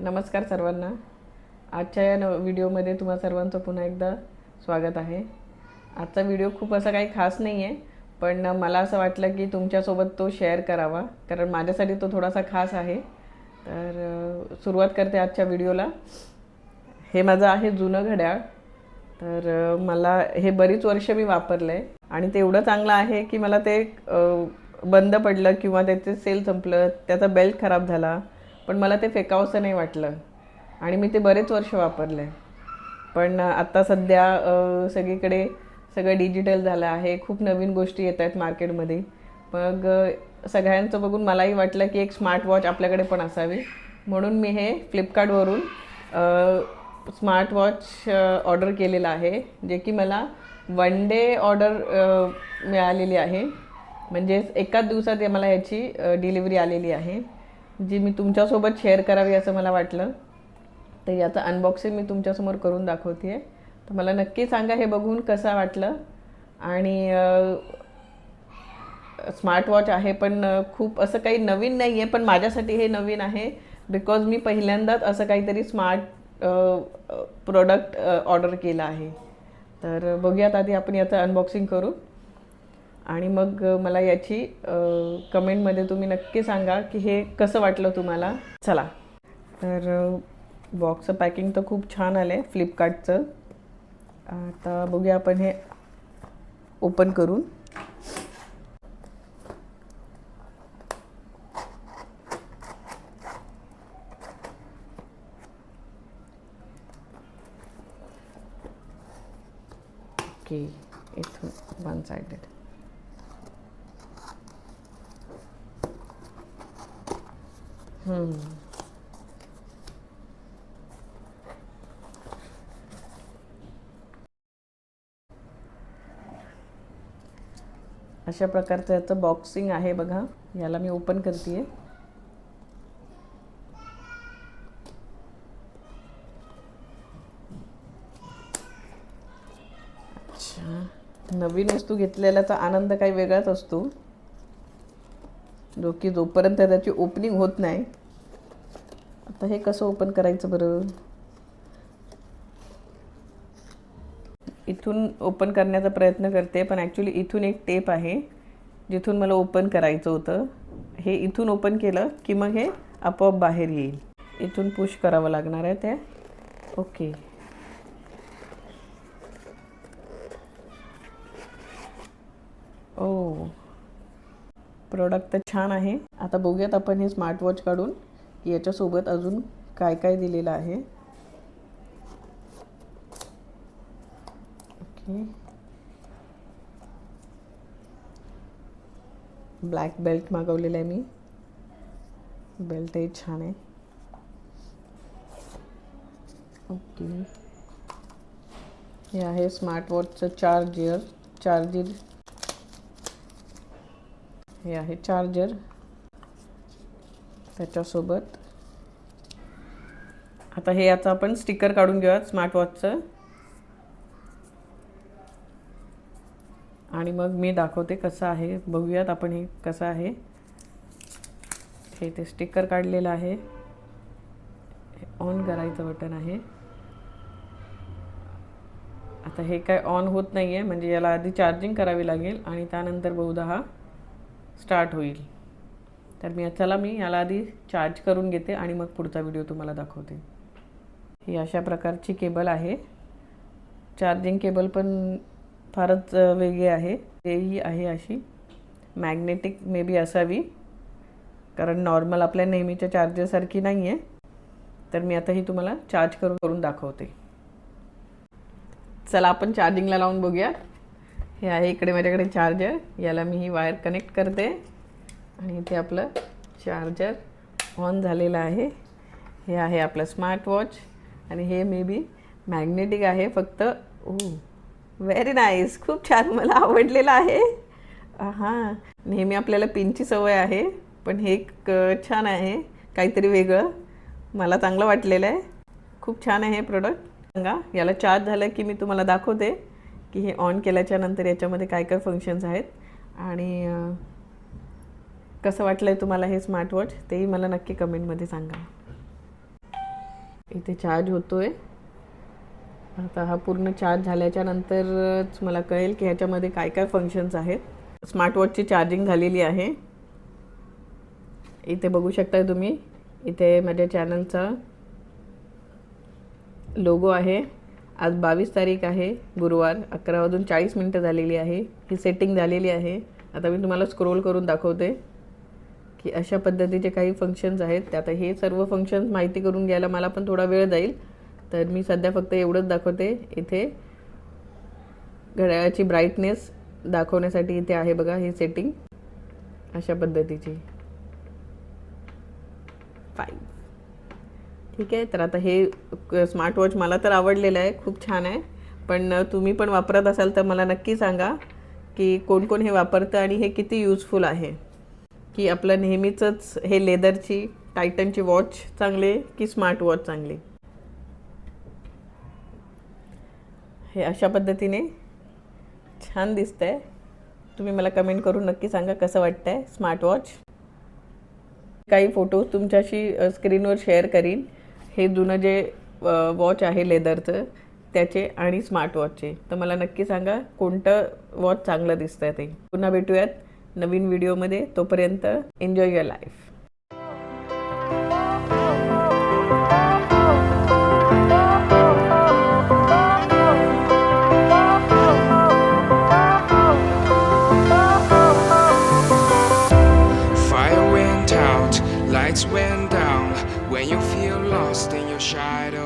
नमस्कार सर्वांना. आजच्या या नव व्हिडिओमध्ये तुम्हा सर्वांचं पुन्हा एकदा स्वागत आहे. आजचा व्हिडिओ खूप असा काही खास नाही आहे पण मला असं वाटलं की तुमच्यासोबत तो शेअर करावा कारण माझ्यासाठी तो थोडासा खास आहे. तर सुरुवात करते आजच्या व्हिडिओला. हे माझं आहे जुनं घड्याळ. तर मला हे बरीच वर्ष मी वापरलं आहे आणि ते एवढं चांगलं आहे की मला ते बंद पडलं किंवा त्याचे सेल संपलं त्याचा बेल्ट खराब झाला पण मला ते फेकावंसं नाही वाटलं. आणि मी ते बरेच वर्ष वापरलं आहे पण आत्ता सध्या सगळीकडे सगळं डिजिटल झालं आहे खूप नवीन गोष्टी येत आहेत मार्केटमध्ये. मग सगळ्यांचं बघून मलाही वाटलं की एक स्मार्ट वॉच आपल्याकडे पण असावी. म्हणून मी हे फ्लिपकार्टवरून स्मार्ट वॉच ऑर्डर केलेलं आहे जे की मला वन डे ऑर्डर मिळालेली आहे. म्हणजेच एकाच दिवसात मला याची uh, डिलिव्हरी आलेली आहे. जी मी तुमच्यासोबत शेअर करावी असं मला वाटलं. तर याचं अनबॉक्सिंग मी तुमच्यासमोर करून दाखवते आहे तर मला नक्की सांगा हे बघून कसं वाटलं. आणि uh, स्मार्ट वॉच आहे पण uh, खूप असं काही नवीन नाही आहे पण माझ्यासाठी हे नवीन आहे. बिकॉज मी पहिल्यांदाच असं काहीतरी स्मार्ट प्रोडक्ट ऑर्डर केलं आहे. तर बघूयात आधी आपण याचं अनबॉक्सिंग करू. आणि मग मला याची कमेंटमध्ये तुम्ही नक्की सांगा की हे कसं वाटलं तुम्हाला. चला. तर बॉक्सचं पॅकिंग तर खूप छान आलं आहे फ्लिपकार्टचं आता बघूया आपण हे ओपन करून. ओके इथून वन साइडेड अशा प्रकारचं याचं बॉक्सिंग आहे बघा. याला मी ओपन करते अच्छा नवीन वस्तू घेतलेल्याचा आनंद काही वेगळाच असतो. जो की जोपर्यंत त्याची ओपनिंग होत नाही आता हे कसं ओपन करायचं बरं? इथून ओपन करण्याचा प्रयत्न करते पण ॲक्च्युली इथून एक टेप आहे जिथून मला ओपन करायचं होतं. हे इथून ओपन केलं की मग हे आपोआप बाहेर येईल. इथून पुश करावं लागणार आहे ते. ओके ओ. प्रोडक्ट तर छान आहे. आता बघूयात आपण हे स्मार्टवॉच काढून की याच्यासोबत अजून काय काय दिलेलं आहे. ओके ब्लॅक बेल्ट मागवलेला आहे मी. बेल्टही छान आहे. ओके हे आहे स्मार्टवॉचचं चार्जर चार्जर हे आहे चार्जर त्याच्यासोबत. आता हे याचं आपण स्टिकर काढून घेऊयात स्मार्ट वॉचचं आणि मग मी दाखवते कसं आहे. बघूयात आपण हे कसं आहे. हे ते स्टिकर काढलेलं आहे. ऑन करायचं बटन आहे. आता हे काय ऑन होत नाही आहे म्हणजे याला आधी चार्जिंग करावी लागेल आणि त्यानंतर बहुधा हा स्टार्ट होईल. तर मी चला मी याला आधी चार्ज करून घेते आणि मग पुढचा व्हिडिओ तुम्हाला दाखवते. ही अशा प्रकारची केबल आहे. चार्जिंग केबल पण फारच वेगळी आहे. तेही आहे अशी. मॅग्नेटिक मे बी असावी. कारण नॉर्मल आपल्या नेहमीच्या चार्जरसारखी नाही आहे तर मी आता ही तुम्हाला चार्ज करून करून दाखवते. चला आपण चार्जिंगला लावून बघूया. हे आहे इकडे माझ्याकडे चार्जर याला मी ही वायर कनेक्ट करते. आणि इथे आपलं चार्जर ऑन झालेलं आहे. हे आहे आपलं स्मार्ट वॉच आणि हे मे बी मॅग्नेटिक आहे फक्त. ओ व्हेरी नाईस खूप छान मला आवडलेलं आहे. हां नेहमी आपल्याला पिनची सवय आहे. पण हे एक छान आहे. काहीतरी वेगळं. मला चांगलं वाटलेलं आहे. खूप छान आहे हे प्रोडक्ट सांगा. याला चार्ज झालं की मी तुम्हाला दाखवते. की हे ऑन केल्याच्यानंतर याच्यामध्ये काय काय फंक्शन्स आहेत. आणि कसं वाटलं आहे तुम्हाला हे स्मार्टवॉच तेही मला नक्की कमेंटमध्ये सांगा. इथे चार्ज होतो आहे आता हा पूर्ण चार्ज झाल्याच्या नंतरच मला कळेल की ह्याच्यामध्ये काय काय फंक्शन्स आहेत. स्मार्टवॉचची चार्जिंग झालेली आहे. इथे बघू शकता तुम्ही. इथे माझ्या चॅनलचा लोगो आहे. आज बावीस तारीख आहे गुरुवार अकरा वाजून चाळीस मिनटं झालेली आहे ही सेटिंग झालेली आहे. आता मी तुम्हाला स्क्रोल करून दाखवते की अशा पद्धतीचे काही फंक्शन्स आहेत. ते आता हे सर्व फंक्शन्स माहिती करून घ्यायला मला पण थोडा वेळ जाईल. तर मी सध्या फक्त एवढंच दाखवते. इथे घड्याळाची ब्राईटनेस दाखवण्यासाठी इथे आहे बघा ही सेटिंग अशा पद्धतीची. फाईव्ह ठीक आहे तर आता हे स्मार्टवॉच मला तर आवडलेलं आहे खूप छान आहे. पण तुम्ही पण वापरत असाल तर मला नक्की सांगा की कोण कोण हे वापरतं आणि हे किती यूजफुल आहे. की आपलं नेहमीचंच हे लेदरची टायटनची वॉच चांगले की स्मार्ट वॉच चांगली? हे अशा पद्धतीने छान दिसतंय. तुम्ही मला कमेंट करून नक्की सांगा कसं वाटतं आहे स्मार्टवॉच काही फोटो तुमच्याशी स्क्रीनवर शेअर करीन. हे जुनं जे वॉच आहे लेदरचं त्याचे आणि स्मार्ट वॉचचे तर मला नक्की सांगा कोणतं वॉच चांगलं दिसतंय ते. पुन्हा भेटूयात नवीन व्हिडिओमध्ये तोपर्यंत एन्जॉय युअर लाईफ shadow.